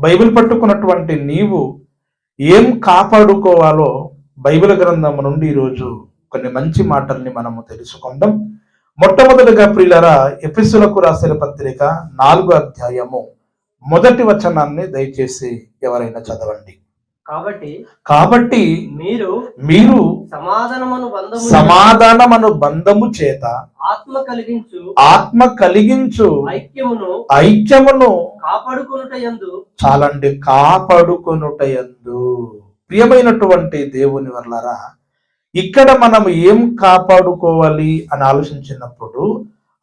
Bible పట్టుకున్నటువంటి నీవు ఏం కాపాడుకోవాలో బైబిల్ గ్రంథం నుండి ఈరోజు కొన్ని మంచి మాటల్ని మనము తెలుసుకుందాం. మొట్టమొదటిగా ప్రియులరా ఎపిసులకు రాసిన పత్రిక నాలుగో అధ్యాయము. మొదటి వచనాన్ని దయచేసి ఎవరైనా చదవండి. కాబట్టి కాబట్టి మీరు మీరు సమాధానమును బంధము సమాధానమను బంధము చేత ఆత్మ కలిగించు ఆత్మ కలిగించు ఐక్యమును ఐక్యమును కాపాడుకొనుట యందు చాలండి కాపాడుకొనుట యందు ప్రియమైనటువంటి దేవుని వల్లరా ఇక్కడ మనం ఏం కాపాడుకోవాలి అని ఆలోచించినప్పుడు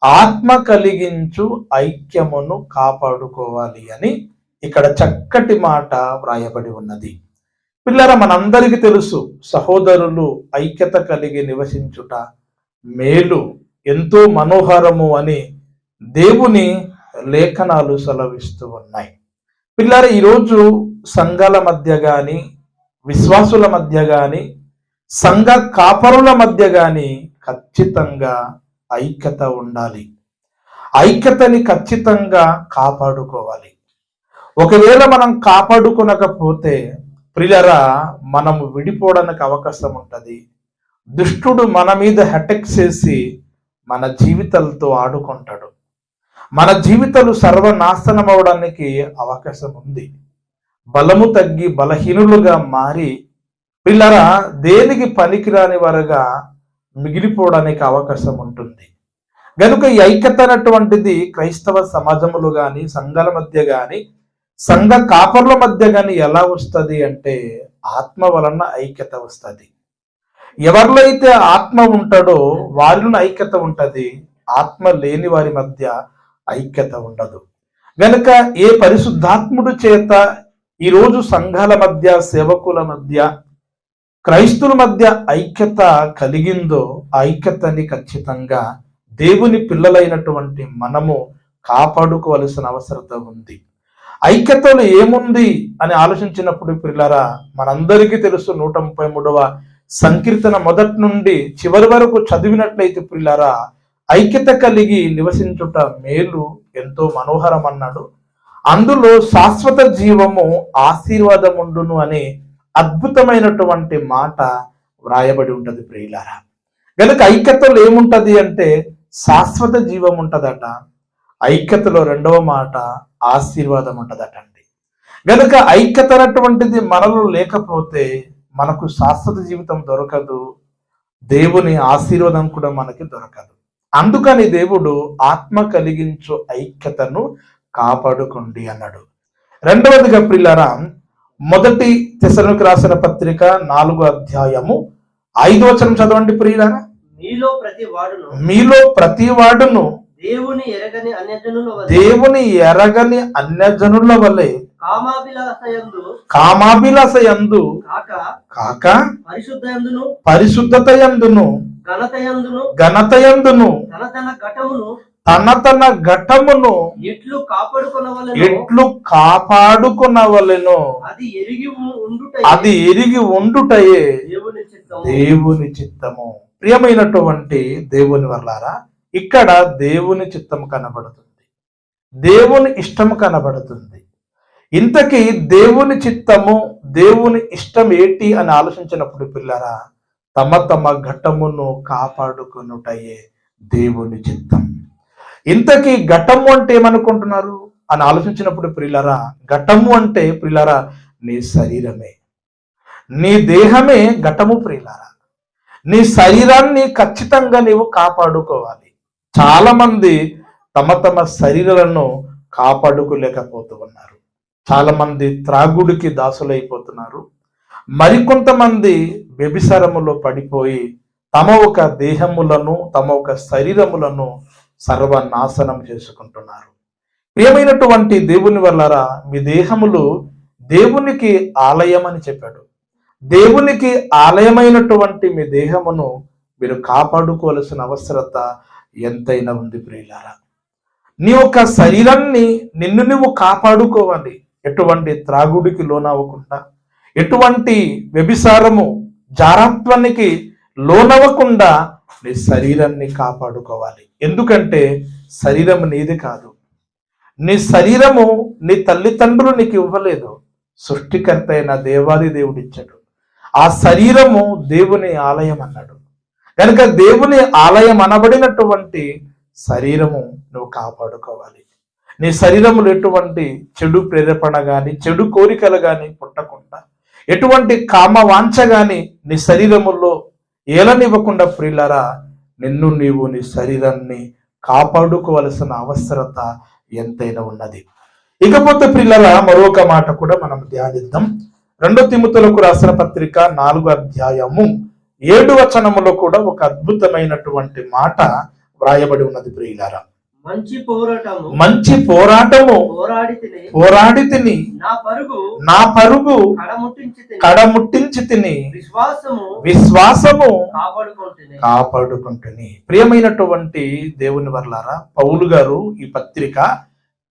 ఆత్మ కలిగించు ఐక్యమును కాపాడుకోవాలి అని ఇక్కడ చక్కటి మాట వ్రాయబడి ఉన్నది. పిల్లర మనందరికీ తెలుసు సహోదరులు ఐక్యత కలిగి నివసించుట మేలు ఎంతో మనోహరము అని దేవుని లేఖనాలు సెలవిస్తూ ఉన్నాయి. పిల్లర ఈరోజు సంఘాల మధ్య కానీ విశ్వాసుల మధ్య కానీ సంఘ కాపరుల మధ్య కానీ ఖచ్చితంగా ఐక్యత ఉండాలి. ఐక్యతని ఖచ్చితంగా కాపాడుకోవాలి. ఒకవేళ మనం కాపాడుకోనకపోతే ప్రిలరా మనము విడిపోవడానికి అవకాశం ఉంటుంది. దుష్టుడు మన మీద హెటెక్ చేసి మన జీవితాలతో ఆడుకుంటాడు. మన జీవితాలు సర్వనాశనం అవడానికి అవకాశం ఉంది. బలము తగ్గి బలహీనులుగా మారి పిల్లరా దేనికి పనికిరాని వారుగా మిగిలిపోవడానికి అవకాశం ఉంటుంది. గనుక ఈ ఐక్యత అనేటువంటిది క్రైస్తవ సమాజములు కానీ సంఘాల మధ్య కానీ సంఘ కాపర్ల మధ్య కానీ ఎలా వస్తుంది అంటే ఆత్మ వలన ఐక్యత వస్తుంది. ఎవరిలో అయితే ఆత్మ ఉంటాడో వారిలో ఐక్యత ఉంటుంది. ఆత్మ లేని వారి మధ్య ఐక్యత ఉండదు. గనుక ఏ పరిశుద్ధాత్ముడు చేత ఈరోజు సంఘాల మధ్య సేవకుల మధ్య క్రైస్తుల మధ్య ఐక్యత కలిగిందో ఆ ఐక్యతని ఖచ్చితంగా దేవుని పిల్లలైనటువంటి మనము కాపాడుకోవలసిన అవసరత ఉంది. ఐక్యతలో ఏముంది అని ఆలోచించినప్పుడు పిల్లరా మనందరికీ తెలుసు నూట ముప్పై మూడవ సంకీర్తన మొదటి నుండి చివరి వరకు చదివినట్లయితే పిల్లరా ఐక్యత కలిగి నివసించుట మేలు ఎంతో మనోహరం అన్నాడు. అందులో శాశ్వత జీవము ఆశీర్వాదముండును అనే అద్భుతమైనటువంటి మాట వ్రాయబడి ఉంటుంది ప్రియులారా గనుక ఐక్యతలో ఏముంటది అంటే శాశ్వత జీవం ఉంటుందట ఐక్యతలో రెండవ మాట ఆశీర్వాదం ఉంటదట అండి గనుక ఐక్యత అనేటువంటిది మనలో లేకపోతే మనకు శాశ్వత జీవితం దొరకదు. దేవుని ఆశీర్వాదం కూడా మనకి దొరకదు. అందుకని దేవుడు ఆత్మ కలిగించు ఐక్యతను కాపాడుకోండి అన్నాడు. రెండవదిగా ప్రిల్లరా మొదటి తెసలకు రాసిన పత్రిక నాలుగో అధ్యాయము ఐదు వచనం చదవండి ప్రియులారా. మీలో ప్రతి వాడును మీలో ప్రతి వాడును దేవుని ఎరగని అన్యజనుల వలె దేవుని ఎరగని అన్యజనుల వలె కామాభిలాషయందు కామాభిలాస యందు కాక కాక పరిశుద్ధయందును పరిశుద్ధత యందును ఘనతయందును ఘనత యందును తన తన ఘటమును తన తన ఘటమును ఎట్లు కాపాడుకొనవలెను. ఎట్లు కాపాడుకునవలెను. అది ఎరిగి ఉండుట అది ఎరిగి ఉండుటయే దేవుని చిత్తము. దేవుని చిత్తము. ప్రియమైనటువంటి దేవుని వల్లారా ఇక్కడ దేవుని చిత్తం కనబడుతుంది. దేవుని ఇష్టం కనబడుతుంది. ఇంతకీ దేవుని చిత్తము దేవుని ఇష్టం ఏంటి అని ఆలోచించినప్పుడు పిల్లరా తమ తమ ఘట్టమును కాపాడుకునుటయే దేవుని చిత్తం. ఇంతకీ ఘటము అంటే ఏమనుకుంటున్నారు? అని ఆలోచించినప్పుడు ప్రిల్లరా ఘటము అంటే ప్రిల్లరా నీ శరీరమే. నీ దేహమే ఘటము ప్రియులారా నీ శరీరాన్ని ఖచ్చితంగా నీవు కాపాడుకోవాలి. చాలామంది తమ తమ శరీరాలను కాపాడుకోలేకపోతూ ఉన్నారు. చాలామంది త్రాగుడికి దాసులైపోతున్నారు. మరికొంతమంది వ్యభిసారములో పడిపోయి తమ ఒక దేహములను తమ ఒక శరీరములను సర్వనాశనం చేసుకుంటున్నారు. ప్రియమైనటువంటి దేవుని వల్లరా మీ దేహములు దేవునికి ఆలయం అని చెప్పాడు. దేవునికి ఆలయమైనటువంటి మీ దేహమును మీరు కాపాడుకోవలసిన అవసరత ఎంతైనా ఉంది ప్రియులారా. నీ యొక్క శరీరాన్ని నిన్ను నువ్వు కాపాడుకోవాలి. ఎటువంటి త్రాగుడికి లోనవ్వకుండా ఎటువంటి వ్యభిసారము జారత్వానికి లోనవ్వకుండా నీ శరీరాన్ని కాపాడుకోవాలి. ఎందుకంటే శరీరం నీది కాదు. నీ శరీరము నీ తల్లిదండ్రులు నీకు ఇవ్వలేదు. సృష్టికర్త అయిన దేవాది దేవుడిచ్చాడు. ఆ శరీరము దేవుని ఆలయం అన్నాడు. కనుక దేవుని ఆలయం అనబడినటువంటి శరీరము నువ్వు కాపాడుకోవాలి. నీ శరీరములు ఎటువంటి చెడు ప్రేరేపణ కానీ చెడు కోరికలు కానీ పుట్టకుండా ఎటువంటి కామ వాంఛ కానీ నీ శరీరములో ఏలనివ్వకుండా ప్రియులరా నిన్ను నీవు నీ శరీరాన్ని కాపాడుకోవలసిన అవసరత ఎంతైనా ఉన్నది. ఇకపోతే ప్రిల్లరా మరొక మాట కూడా మనం ధ్యానిద్దాం. రెండో తిమ్ముతులకు రాసిన పత్రిక నాలుగు అధ్యాయము. ఏడు వచనములో కూడా ఒక అద్భుతమైనటువంటి మాట వ్రాయబడి ఉన్నది ప్రియులారా. మంచి పోరాటము మంచి పోరాటము పోరాడి తిని నా పరుగు నా పరుగు కడముట్టించి తిని విశ్వాసము విశ్వాసము కాపాడుకుంటుని. ప్రియమైనటువంటి దేవుని వర్లారా పౌలు గారు ఈ పత్రిక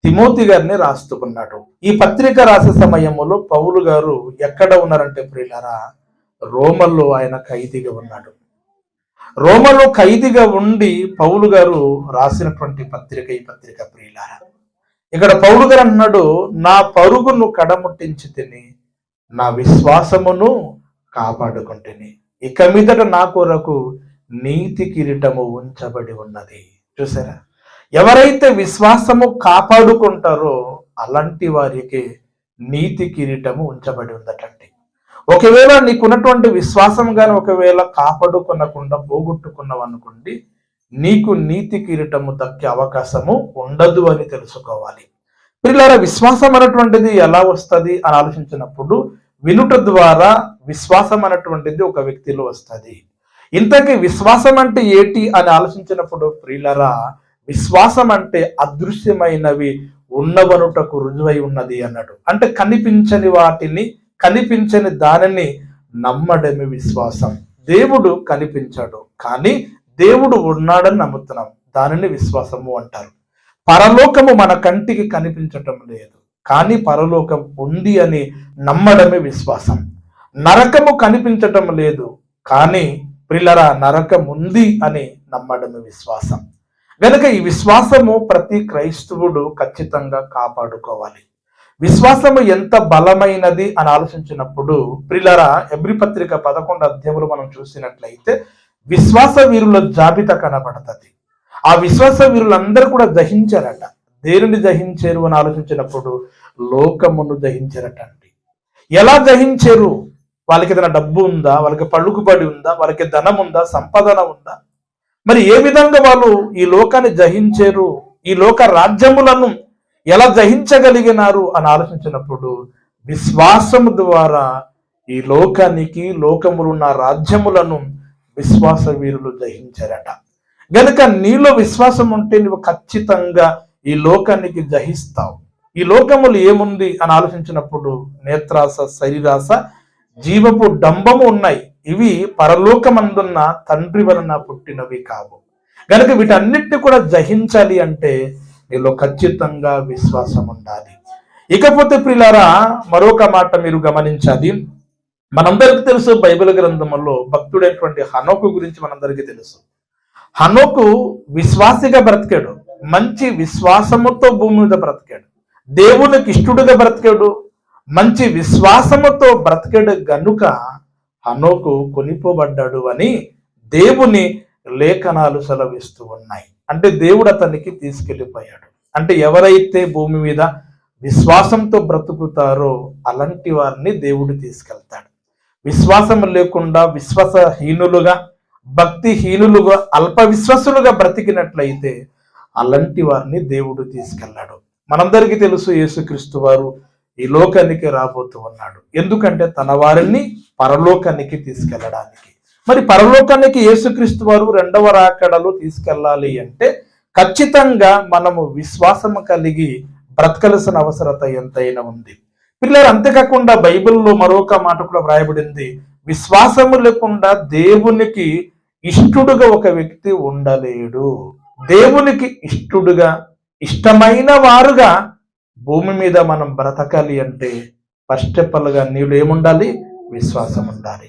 తిమోతి గారిని రాస్తున్నాడు ఈ పత్రిక రాసే సమయంలో పౌలు గారు ఎక్కడ ఉన్నారంటే ప్రియులారా రోమల్లో ఆయన ఖైదీగా ఉన్నాడు. రోమలో ఖైదీగా ఉండి పౌలు గారు రాసినటువంటి పత్రిక ఈ పత్రిక ప్రియులారా ఇక్కడ పౌలు గారు అన్నాడు నా పరుగును కడముట్టించి తిని నా విశ్వాసమును కాపాడుకుంటుని. ఇక మీదట నా కొరకు నీతి కిరీటము ఉంచబడి ఉన్నది. చూసారా? ఎవరైతే విశ్వాసము కాపాడుకుంటారో అలాంటి వారికి నీతి కిరీటము ఉంచబడి ఉందటండి ఒకవేళ నీకున్నటువంటి విశ్వాసం గాని ఒకవేళ కాపాడుకున్నకుండా పోగొట్టుకున్నావు అనుకోండి నీకు నీతి కిరీటము దక్కే అవకాశము ఉండదు అని తెలుసుకోవాలి. పిల్లల విశ్వాసం అనేటువంటిది ఎలా వస్తుంది అని ఆలోచించినప్పుడు వినుట ద్వారా విశ్వాసం అనేటువంటిది ఒక వ్యక్తిలో వస్తుంది. ఇంతకీ విశ్వాసం అంటే ఏటి అని ఆలోచించినప్పుడు ప్రియులరా విశ్వాసం అంటే అదృశ్యమైనవి ఉన్నవనుటకు రుజువై ఉన్నది అన్నాడు. అంటే కనిపించని వాటిని కనిపించని దానిని నమ్మడమే విశ్వాసం. దేవుడు కనిపించాడు కానీ దేవుడు ఉన్నాడని నమ్ముతున్నాం. దానిని విశ్వాసము అంటారు. పరలోకము మన కంటికి కనిపించటం లేదు కానీ పరలోకం ఉంది అని నమ్మడమే విశ్వాసం. నరకము కనిపించటం లేదు కానీ ప్రిల్లరా నరకం ఉంది అని నమ్మడమే విశ్వాసం. గనుక ఈ విశ్వాసము ప్రతి క్రైస్తవుడు ఖచ్చితంగా కాపాడుకోవాలి. విశ్వాసము ఎంత బలమైనది అని ఆలోచించినప్పుడు ప్రిలరా ఎబ్రి పత్రిక పదకొండు అధ్యాయులు మనం చూసినట్లయితే విశ్వాస వీరుల జాబితా కనబడుతుంది. ఆ విశ్వాస వీరులందరూ కూడా దహించారట. దేనిని దహించారు అని ఆలోచించినప్పుడు లోకమును దహించారట అండి ఎలా దహించారు? వాళ్ళకి ఏదైనా డబ్బు ఉందా? వాళ్ళకి పళ్ళుకుబడి ఉందా? వాళ్ళకి ధనం ఉందా? సంపాదన ఉందా? మరి ఏ విధంగా వాళ్ళు ఈ లోకాన్ని జహించారు ఈ లోక రాజ్యములను ఎలా జహించగలిగినారు అని ఆలోచించినప్పుడు విశ్వాసము ద్వారా ఈ లోకానికి లోకములు ఉన్న రాజ్యములను విశ్వాస వీరులు జహించారట గనుక నీలో విశ్వాసం ఉంటే నువ్వు ఖచ్చితంగా ఈ లోకానికి జహిస్తావు ఈ లోకములు ఏముంది అని ఆలోచించినప్పుడు నేత్రాస శరీరాస జీవపు డంబము ఉన్నాయి. ఇవి పరలోకమందున్న తండ్రి వలన పుట్టినవి కావు. గనుక వీటన్నిటిని కూడా జహించాలి అంటే నీలో ఖచ్చితంగా విశ్వాసం ఉండాలి ఇకపోతే ప్రిలారా మరొక మాట మీరు గమనించాలి. మనందరికి తెలుసు బైబిల్ గ్రంథంలో భక్తుడైనటువంటి హనోకు గురించి మనందరికీ తెలుసు. హనోకు విశ్వాసిగా బ్రతికాడు. మంచి విశ్వాసముతో భూమి మీద బ్రతికాడు. దేవునికి ఇష్టడుగా బ్రతికాడు. మంచి విశ్వాసముతో బ్రతికాడు గనుక హనోకు కొనిపోబడ్డాడు అని దేవుని లేఖనాలు సెలవిస్తూ ఉన్నాయి. అంటే దేవుడు అతనికి తీసుకెళ్ళిపోయాడు. అంటే ఎవరైతే భూమి మీద విశ్వాసంతో బ్రతుకుతారో అలాంటి వారిని దేవుడు తీసుకెళ్తాడు. విశ్వాసం లేకుండా విశ్వాసహీనులుగా భక్తిహీనులుగా అల్ప విశ్వాసులుగా బ్రతికినట్లయితే అలాంటి వారిని దేవుడు తీసుకెళ్ళాడు మనందరికీ తెలుసు యేసుక్రీస్తు వారు ఈ లోకానికి రాబోతూ ఉన్నాడు. ఎందుకంటే తన వారిని పరలోకానికి తీసుకెళ్ళడానికి మరి పరలోకానికి యేసుక్రీస్తు వారు రెండవ రాకడలో తీసుకెళ్ళాలి అంటే ఖచ్చితంగా మనము విశ్వాసము కలిగి బ్రతకలసిన అవసరత ఎంతైనా ఉంది. పిల్లలు అంతేకాకుండా బైబిల్లో మరొక మాట కూడా వ్రాయబడింది. విశ్వాసము లేకుండా దేవునికి ఇష్టడుగా ఒక వ్యక్తి ఉండలేడు. దేవునికి ఇష్టుడుగా ఇష్టమైన వారుగా భూమి మీద మనం బ్రతకాలి అంటే ఫస్ట్ ఆఫ్ నీళ్ళు ఏముండాలి? విశ్వాసం ఉండాలి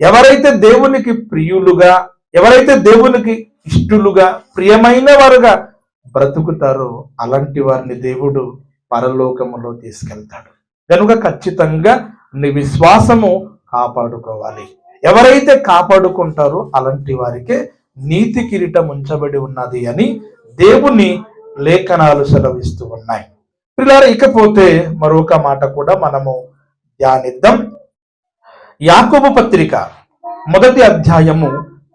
ఎవరైతే దేవునికి ప్రియులుగా ఎవరైతే దేవునికి ఇష్టలుగా ప్రియమైన వారుగా బ్రతుకుతారో అలాంటి వారిని దేవుడు పరలోకములో తీసుకెళ్తాడు. కనుక ఖచ్చితంగా నీ విశ్వాసము కాపాడుకోవాలి. ఎవరైతే కాపాడుకుంటారో అలాంటి వారికే నీతి కిరీటం ఉంచబడి ఉన్నది అని దేవుని లేఖనాలు సెలవిస్తూ ఉన్నాయి. పిల్లలు ఇకపోతే మరొక మాట కూడా మనము ధ్యానిద్దాం. యాకోబు పత్రిక మొదటి అధ్యాయము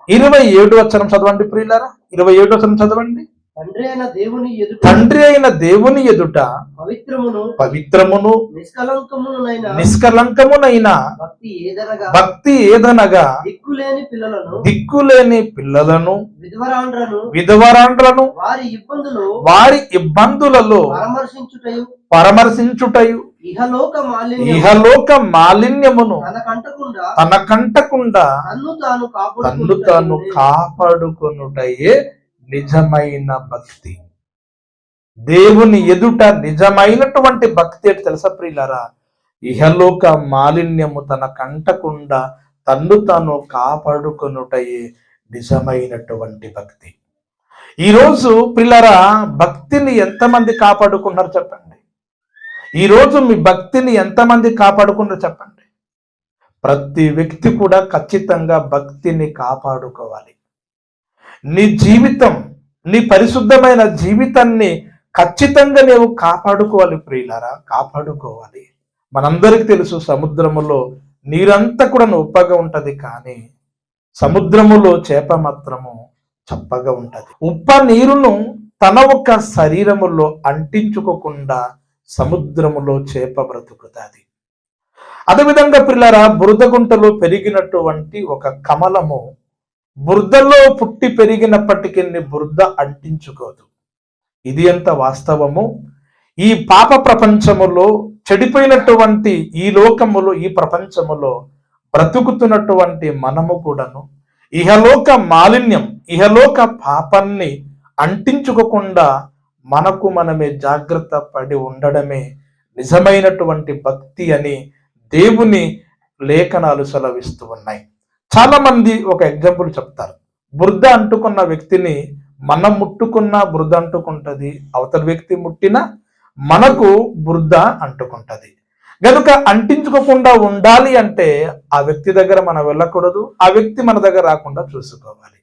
ఇరవై ఏడు వచనం చదవండి ప్రియులారా. ఇరవై ఏడు వచనం చదవండి. తండ్రి అయిన దేవుని ఎదుట తండ్రి అయిన దేవుని ఎదుట పవిత్రమును పవిత్రమును నిష్కలంకమునైన నిష్కలంకమునైన భక్తి ఏదనగా భక్తి ఏదనగా దిక్కులేని పిల్లలను దిక్కులేని పిల్లలను విధవరాండ్రను విధవరాండ్లను వారి ఇబ్బందులు వారి ఇబ్బందులలో పరామర్శించుటయు పరామర్శించుటయు ఇహలోక మాలిన్యం ఇహలోక మాలిన్యమును తనకంటకుండా తనకంటకుండా తన్ను తాను తాను కాపాడుకొనుటయే నిజమైన భక్తి. దేవుని ఎదుట నిజమైనటువంటి భక్తి అంటే తెలుసా ప్రియులారా? ఇహలోక మాలిన్యము తన కంటకుండా తన్ను తాను కాపాడుకొనుటయే నిజమైనటువంటి భక్తి. ఈరోజు పిల్లరా భక్తిని ఎంతమంది కాపాడుకున్నారు చెప్పండి. ఈరోజు మీ భక్తిని ఎంతమంది కాపాడుకున్నారు చెప్పండి. ప్రతి వ్యక్తి కూడా ఖచ్చితంగా భక్తిని కాపాడుకోవాలి. నీ జీవితం నీ పరిశుద్ధమైన జీవితాన్ని ఖచ్చితంగా నీవు కాపాడుకోవాలి ప్రియులారా కాపాడుకోవాలి. మనందరికీ తెలుసు సముద్రములో నీరంతా కూడా ఉప్పగా ఉంటుంది కానీ సముద్రములో చేప మాత్రము చప్పగా ఉంటుంది. ఉప్ప నీరును తన ఒక శరీరములో అంటించుకోకుండా సముద్రములో చేప బ్రతుకుతుంది అదేవిధంగా పిల్లరా బురదగుంటలో పెరిగినటువంటి ఒక కమలము బురదలో పుట్టి పెరిగినప్పటికీ బురద అంటించుకోదు. ఇది ఎంత వాస్తవము? ఈ పాప ప్రపంచములో చెడిపోయినటువంటి ఈ లోకములో ఈ ప్రపంచములో బ్రతుకుతున్నటువంటి మనము కూడాను ఇహలోక మాలిన్యం ఇహలోక పాపాన్ని అంటించుకోకుండా మనకు మనమే జాగ్రత్త పడి ఉండడమే నిజమైనటువంటి భక్తి అని దేవుని లేఖనాలు సెలవిస్తూ ఉన్నాయి. చాలా మంది ఒక ఎగ్జాంపుల్ చెప్తారు. బురద అంటుకున్న వ్యక్తిని మనం ముట్టుకున్న బురద అంటుకుంటుంది అవతల వ్యక్తి ముట్టిన మనకు బురద అంటుకుంటుంది. గనుక అంటించుకోకుండా ఉండాలి అంటే ఆ వ్యక్తి దగ్గర మనం వెళ్ళకూడదు ఆ వ్యక్తి మన దగ్గర రాకుండా చూసుకోవాలి.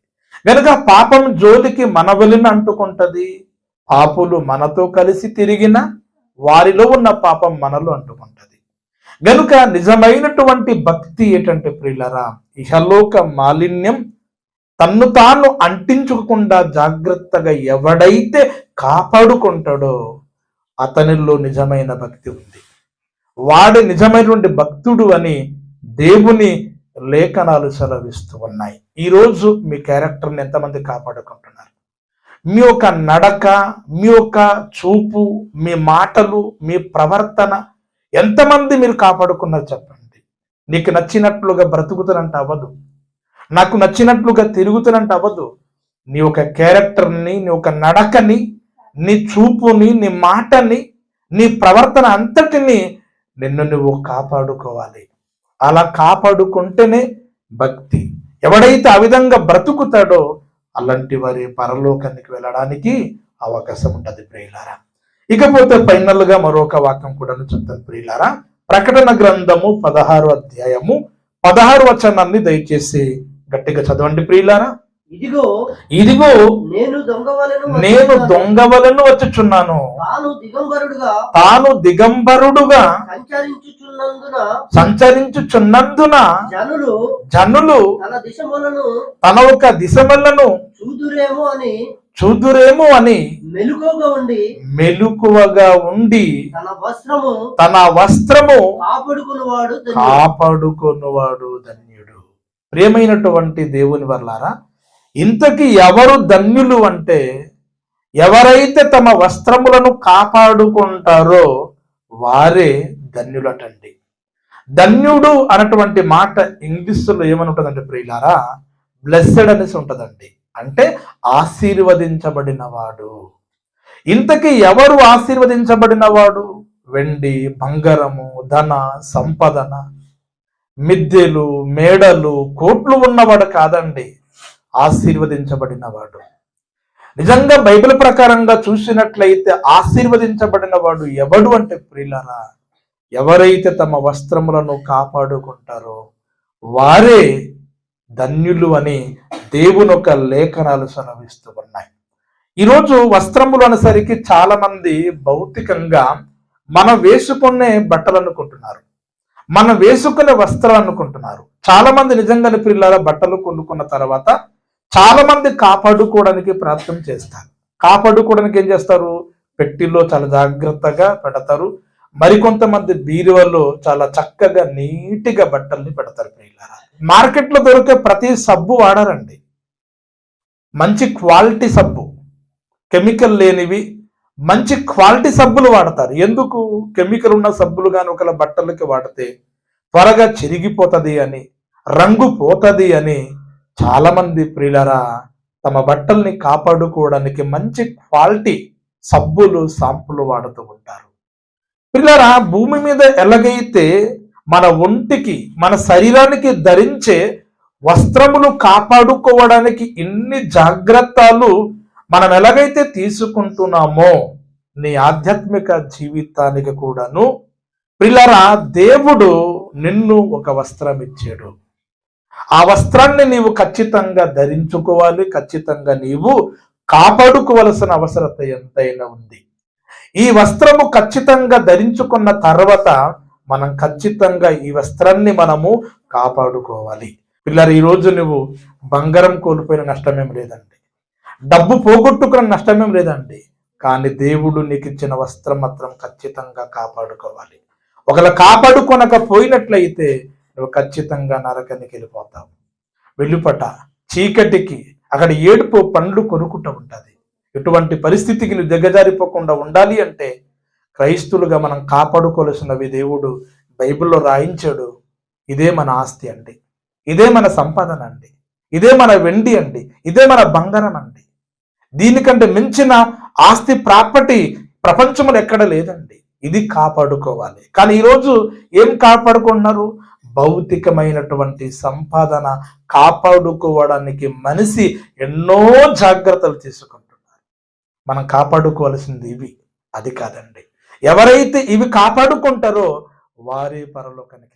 గనుక పాపం జోలికి మన వెళ్ళిన అంటుకుంటుంది పాపులు మనతో కలిసి తిరిగిన వారిలో ఉన్న పాపం మనలో అంటుకుంటది. గనుక నిజమైనటువంటి భక్తి ఏంటంటే ప్రియులరా ఇహలోక మాలిన్యం తన్ను తాను అంటించుకోకుండా జాగ్రత్తగా ఎవడైతే కాపాడుకుంటాడో అతనిలో నిజమైన భక్తి ఉంది. వాడు నిజమైనటువంటి భక్తుడు అని దేవుని లేఖనాలు సెలవిస్తూ ఉన్నాయి. ఈరోజు మీ క్యారెక్టర్ని ఎంతమంది కాపాడుకుంటున్నారు? మీ యొక్క నడక మీ యొక్క చూపు మీ మాటలు మీ ప్రవర్తన ఎంతమంది మీరు కాపాడుకున్నారు చెప్పండి. నీకు నచ్చినట్లుగా బ్రతుకుతానంట అవ్వదు. నాకు నచ్చినట్లుగా తిరుగుతానంట అవ్వదు. నీ యొక్క క్యారెక్టర్ని నీ యొక్క నడకని నీ చూపుని నీ మాటని నీ ప్రవర్తన అంతటిని నిన్ను నువ్వు కాపాడుకోవాలి. అలా కాపాడుకుంటేనే భక్తి. ఎవడైతే ఆ విధంగా బ్రతుకుతాడో అలాంటి వారి పరలోకానికి వెళ్ళడానికి అవకాశం ఉంటుంది ప్రియులారా. ఇకపోతే ఫైనల్గా మరొక వాక్యం కూడా చెప్తాను ప్రియులారా. ప్రకటన గ్రంథము పదహారు అధ్యాయము పదహారు వచనాన్ని దయచేసి గట్టిగా చదవండి ప్రియులారా. ఇదిగో ఇదిగో నేను దొంగవలను నేను దొంగవలను వచ్చుచున్నాను. తాను దిగంబరుడుగా తాను దిగంబరుడుగా సంచరించుచున్నందున సంచరించుచున్నందున జనులు జనులు తన దిశములను తన ఒక దిశమలను చూదురేమో అని చూదురేమో అని మెలుకోగా ఉండి మెలకువగా ఉండి తన వస్త్రము తన వస్త్రము కాపాడుకున్నవాడు ధన్యుడు. కాపాడుకొనువాడు ధన్యుడు. ప్రియమైనటువంటి దేవుని వర్లారా ఇంతకి ఎవరు ధన్యులు అంటే ఎవరైతే తమ వస్త్రములను కాపాడుకుంటారో వారే ధన్యులటండి. ధన్యుడు అన్నటువంటి మాట ఇంగ్లీష్లో ఏమని ఉంటుందంటే ప్రియులారా? బ్లెస్సెడ్ అనేసి ఉంటుందండి. అంటే ఆశీర్వదించబడినవాడు. ఇంతకి ఇంతకీ ఎవరు ఆశీర్వదించబడినవాడు? వెండి బంగారము ధన సంపదన మిద్దెలు మేడలు కోట్లు ఉన్నవాడు కాదండి. ఆశీర్వదించబడినవాడు. నిజంగా బైబిల్ ప్రకారంగా చూసినట్లయితే ఆశీర్వదించబడిన వాడు ఎవడు అంటే ప్రియులరా ఎవరైతే తమ వస్త్రములను కాపాడుకుంటారో వారే ధన్యులు అని దేవుని ఒక లేఖనాలు సెలవిస్తూ ఉన్నాయి. ఈరోజు వస్త్రములు అనేసరికి చాలా మంది భౌతికంగా మనం వేసుకునే బట్టలు అనుకుంటున్నారు. మనం వేసుకునే వస్త్రాలు అనుకుంటున్నారు. చాలా మంది నిజంగానే పిల్లల బట్టలు కొనుక్కున్న తర్వాత చాలా మంది కాపాడుకోవడానికి ప్రయత్నం చేస్తారు. కాపాడుకోవడానికి ఏం చేస్తారు? పెట్టిల్లో చాలా జాగ్రత్తగా పెడతారు. మరికొంతమంది బీరువాలో చాలా చక్కగా నీటిగా బట్టల్ని పెడతారు పిల్లల మార్కెట్లో దొరికే ప్రతి సబ్బు వాడరండి. మంచి క్వాలిటీ సబ్బు. కెమికల్ లేనివి మంచి క్వాలిటీ సబ్బులు వాడతారు. ఎందుకు? కెమికల్ ఉన్న సబ్బులు కానీ ఒకవేళ బట్టలకి వాడితే త్వరగా చిరిగిపోతుంది అని రంగు పోతుంది అని చాలామంది ప్రియులరా తమ బట్టల్ని కాపాడుకోవడానికి మంచి క్వాలిటీ సబ్బులు సాంపులు వాడుతూ ఉంటారు. పిల్లరా భూమి మీద ఎలాగైతే మన ఒంటికి మన శరీరానికి ధరించే వస్త్రములు కాపాడుకోవడానికి ఇన్ని జాగ్రత్తలు మనం ఎలాగైతే తీసుకుంటున్నామో నీ ఆధ్యాత్మిక జీవితానికి కూడాను పిల్లరా దేవుడు నిన్ను ఒక వస్త్రం ఇచ్చాడు. ఆ వస్త్రాన్ని నీవు ఖచ్చితంగా ధరించుకోవాలి ఖచ్చితంగా నీవు కాపాడుకోవలసిన అవసరత ఎంతైనా ఉంది. ఈ వస్త్రము ఖచ్చితంగా ధరించుకున్న తర్వాత మనం ఖచ్చితంగా ఈ వస్త్రాన్ని మనము కాపాడుకోవాలి. పిల్లలు ఈరోజు నువ్వు బంగారం కోల్పోయిన నష్టమేం లేదండి. డబ్బు పోగొట్టుకున్న నష్టమేం లేదండి. కానీ దేవుడు నీకు ఇచ్చిన వస్త్రం మాత్రం ఖచ్చితంగా కాపాడుకోవాలి. ఒకవేళ కాపాడుకొనకపోయినట్లయితే నువ్వు ఖచ్చితంగా నరకానికి వెళ్ళిపోతావు. వెళ్ళిపట. చీకటికి అక్కడ ఏడుపు పండ్లు కొనుక్కుంటూ ఉంటుంది. ఎటువంటి పరిస్థితికి నువ్వు దిగజారిపోకుండా ఉండాలి అంటే క్రైస్తులుగా మనం కాపాడుకోవలసినవి దేవుడు బైబిల్లో రాయించాడు. ఇదే మన ఆస్తి అండి. ఇదే మన సంపాదన అండి. ఇదే మన వెండి అండి. ఇదే మన బంగారం అండి. దీనికంటే మించిన ఆస్తి ప్రాపర్టీ ప్రపంచంలో ఎక్కడ లేదండి. ఇది కాపాడుకోవాలి. కానీ ఈరోజు ఏం కాపాడుకుంటున్నారు? భౌతికమైనటువంటి సంపాదన కాపాడుకోవడానికి మనిషి ఎన్నో జాగ్రత్తలు తీసుకుంటున్నారు మనం కాపాడుకోవాల్సింది ఇవి. అది కాదండి. ఎవరైతే ఇవి కాపాడుకుంటారో వారే పరలోకానికి